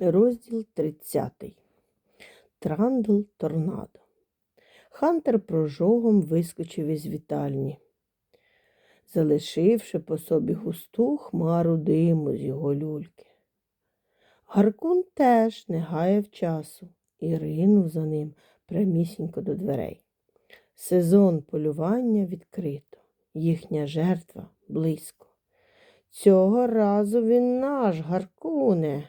Розділ 30. Трандл торнадо. Хантер прожогом вискочив із вітальні, залишивши по собі густу хмару диму з його люльки. Гаркун теж не гаяв часу і ринув за ним прямісінько до дверей. Сезон полювання відкрито, їхня жертва близько. Цього разу він наш, Гаркуне.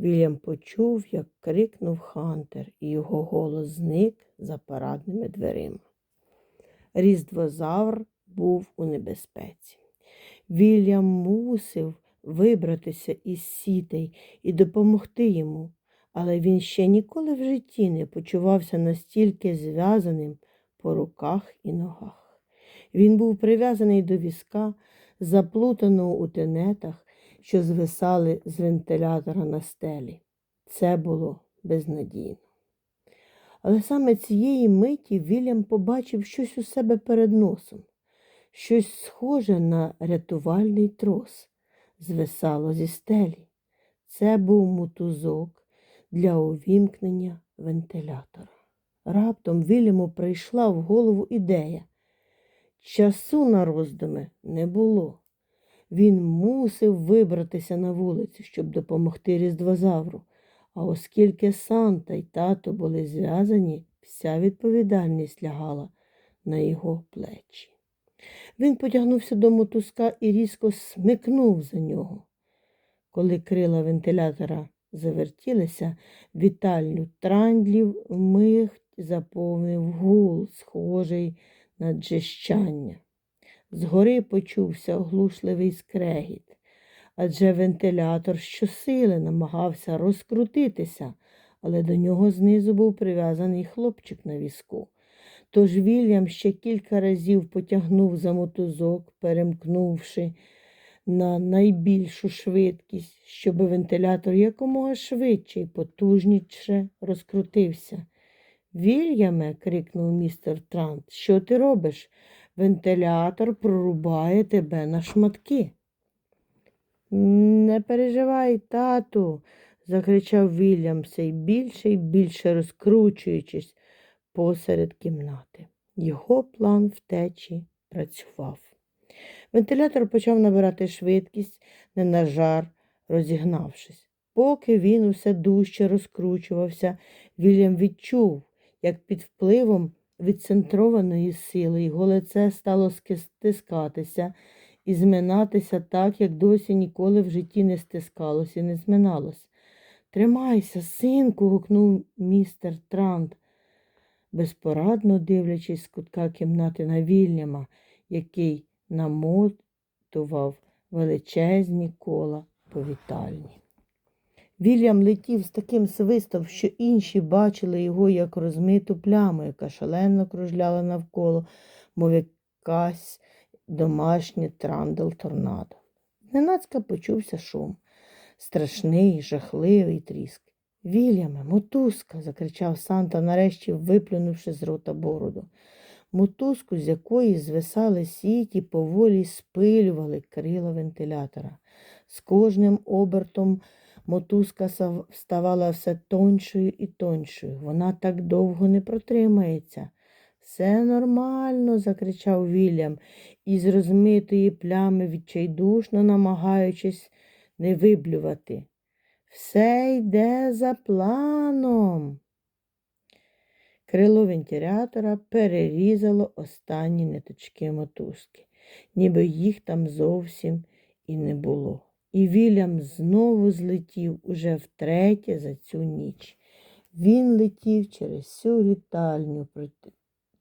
Вільям почув, як крикнув Хантер, і його голос зник за парадними дверима. Різдвозавр був у небезпеці. Вільям мусив вибратися із сітей і допомогти йому, але він ще ніколи в житті не почувався настільки зв'язаним по руках і ногах. Він був прив'язаний до візка, заплутаного у тенетах, що звисали з вентилятора на стелі. Це було безнадійно. Але саме цієї миті Вільям побачив щось у себе перед носом, щось схоже на рятувальний трос, звисало зі стелі. Це був мотузок для увімкнення вентилятора. Раптом Вільяму прийшла в голову ідея. Часу на роздуми не було. Він мусив вибратися на вулицю, щоб допомогти різдвозавру. А оскільки Санта й тато були зв'язані, вся відповідальність лягала на його плечі. Він потягнувся до мотузка і різко смикнув за нього. Коли крила вентилятора завертілися, вітальню трандлів вмиг заповнив гул, схожий на джищання. Згори почувся оглушливий скрегіт, адже вентилятор щосили намагався розкрутитися, але до нього знизу був прив'язаний хлопчик на візку. Тож Вільям ще кілька разів потягнув за мотузок, перемкнувши на найбільшу швидкість, щоб вентилятор якомога швидше і потужніше розкрутився. Вільяме, крикнув містер Трант, що ти робиш? Вентилятор прорубає тебе на шматки. Не переживай, тату, закричав Вільям все більше і більше розкручуючись посеред кімнати. Його план втечі працював. Вентилятор почав набирати швидкість, не на жар, розігнавшись. Поки він усе дужче розкручувався, Вільям відчув, як під впливом відцентрованої сили його лице стало стискатися і зминатися так, як досі ніколи в житті не стискалось і не зминалось. Тримайся, синку, гукнув містер Трант, безпорадно дивлячись з кутка кімнати на Вільяма, який намотував величезні кола по вітальні. Вільям летів з таким свистом, що інші бачили його як розмиту пляму, яка шалено кружляла навколо, мов якась домашнє трандл торнадо. Ненацька почувся шум, страшний, жахливий тріск. Вільяме, мотузка, закричав Санта, нарешті виплюнувши з рота бороду. Мотузку, з якої звисали сіті, поволі спилювали крила вентилятора. З кожним обертом мотузка ставала все тоншою і тоншою. Вона так довго не протримається. Все нормально, закричав Вільям, із розмитої плями відчайдушно намагаючись не виблювати. Все йде за планом. Крило вентилятора перерізало останні ниточки мотузки, ніби їх там зовсім і не було. І Вільям знову злетів уже втретє за цю ніч. Він летів через всю літальню,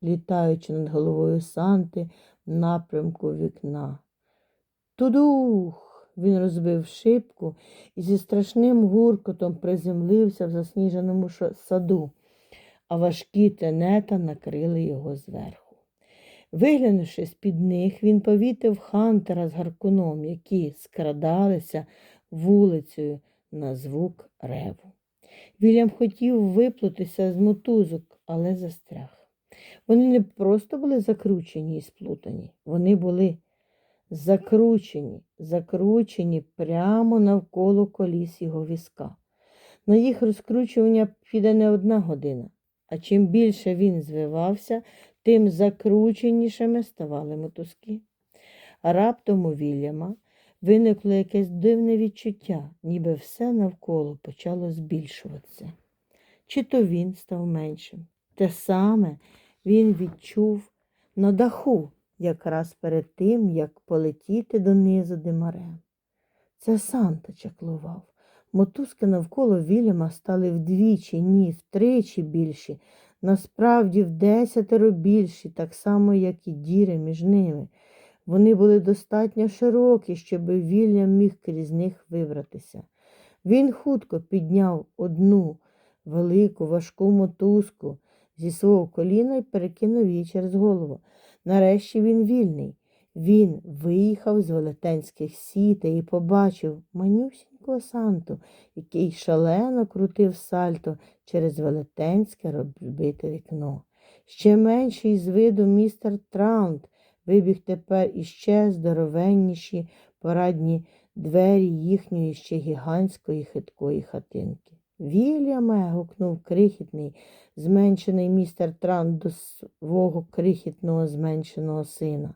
літаючи над головою Санти в напрямку вікна. Тудух! Він розбив шибку і зі страшним гуркотом приземлився в засніженому саду, а важкі тенета накрили його зверху. Виглянувши з-під них, він повітив Хантера з гаркуном, які скрадалися вулицею на звук реву. Вільям хотів виплутися з мотузок, але застряг. Вони не просто були закручені і сплутані, вони були закручені, закручені прямо навколо коліс його візка. На їх розкручування піде не одна година, а чим більше він звивався, тим закрученішими ставали мотузки. Раптом у Вільяма виникло якесь дивне відчуття, ніби все навколо почало збільшуватися. Чи то він став меншим. Те саме він відчув на даху, якраз перед тим, як полетіти донизу димарем. Це Санта чаклував. Мотузки навколо Вільяма стали вдвічі, ні, втричі більші, насправді в десятеро більші, так само, як і діри між ними. Вони були достатньо широкі, щоб Вільям міг крізь них вибратися. Він хутко підняв одну велику важку мотузку зі свого коліна і перекинув її через голову. Нарешті він вільний. Він виїхав з велетенських сітей і побачив манюсінького Санту, який шалено крутив сальто через велетенське розбите вікно. Ще менший з виду містер Траунт вибіг тепер іще здоровенніші парадні двері їхньої ще гігантської хиткої хатинки. Вільяме. гукнув крихітний, зменшений містер Трант до свого крихітного зменшеного сина.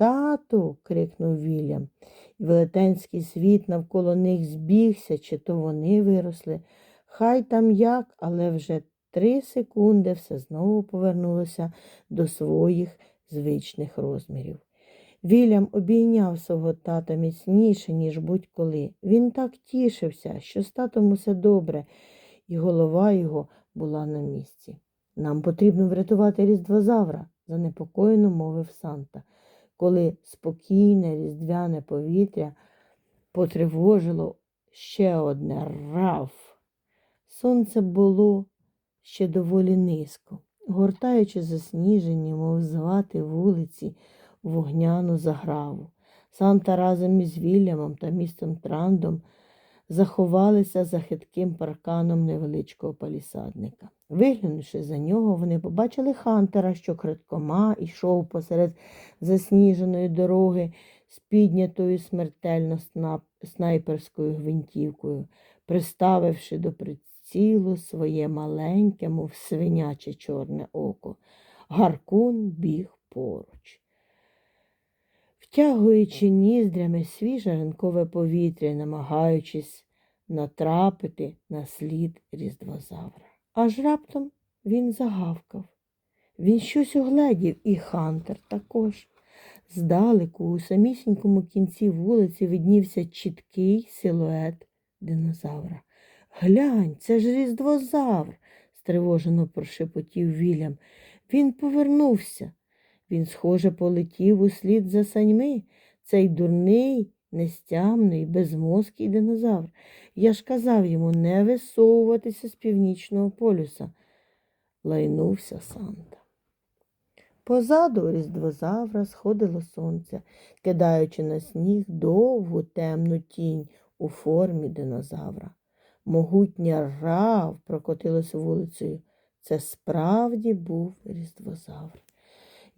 Тату. крикнув Вільям, і велетенський світ навколо них збігся, чи то вони виросли. Хай там як, але вже три секунди все знову повернулося до своїх звичних розмірів. Вільям обійняв свого тата міцніше, ніж будь-коли. Він так тішився, що з татом усе добре, і голова його була на місці. Нам потрібно врятувати різдвозавра, занепокоєно мовив Санта, коли спокійне різдвяне повітря потривожило ще одне рав. Сонце було ще доволі низько, гортаючи засніжені, мов звати вулиці вогняну заграву. Санта разом із Вільямом та містом Трандом заховалися за хитким парканом невеличкого палісадника. Виглянувши за нього, вони побачили Хантера, що крадкома йшов посеред засніженої дороги з піднятою смертельно снайперською гвинтівкою, приставивши до прицілу своє маленьке, мов свиняче чорне око. Гаркун біг поруч. Втягуючи ніздрями свіже ранкове повітря, намагаючись натрапити на слід різдвозавра. Аж раптом він загавкав. Він щось угледів, і Хантер також. Здалеку, у самісінькому кінці вулиці виднівся чіткий силует динозавра. Глянь, це ж різдвозавр, стривожено прошепотів Вільям. Він повернувся. Він, схоже, полетів услід за саньми. Цей дурний, нестямний, безмозкий динозавр. Я ж казав йому не висовуватися з північного полюса. Лайнувся Санта. Позаду різдвозавра сходило сонце, кидаючи на сніг довгу темну тінь у формі динозавра. Могутня рав прокотилась вулицею. Це справді був різдвозавр.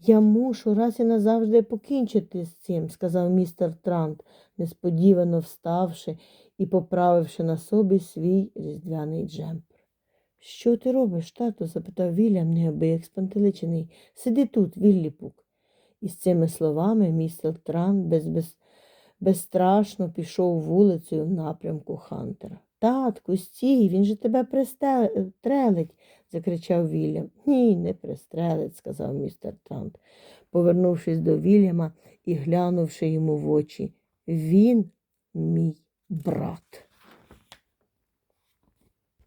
Я мушу раз і назавжди покінчити з цим, сказав містер Трант, несподівано вставши і поправивши на собі свій різдвяний джемпер. Що ти робиш, тато? запитав Вільям, неабияк спантеличений. Сиди тут, Вілліпук. І з цими словами містер Трант без, без, безстрашно пішов вулицею в напрямку Хантера. Татку, стій, він же тебе пристрелить, закричав Вільям. Ні, не пристрелить, сказав містер Трант, повернувшись до Вільяма і глянувши йому в очі. Він мій брат.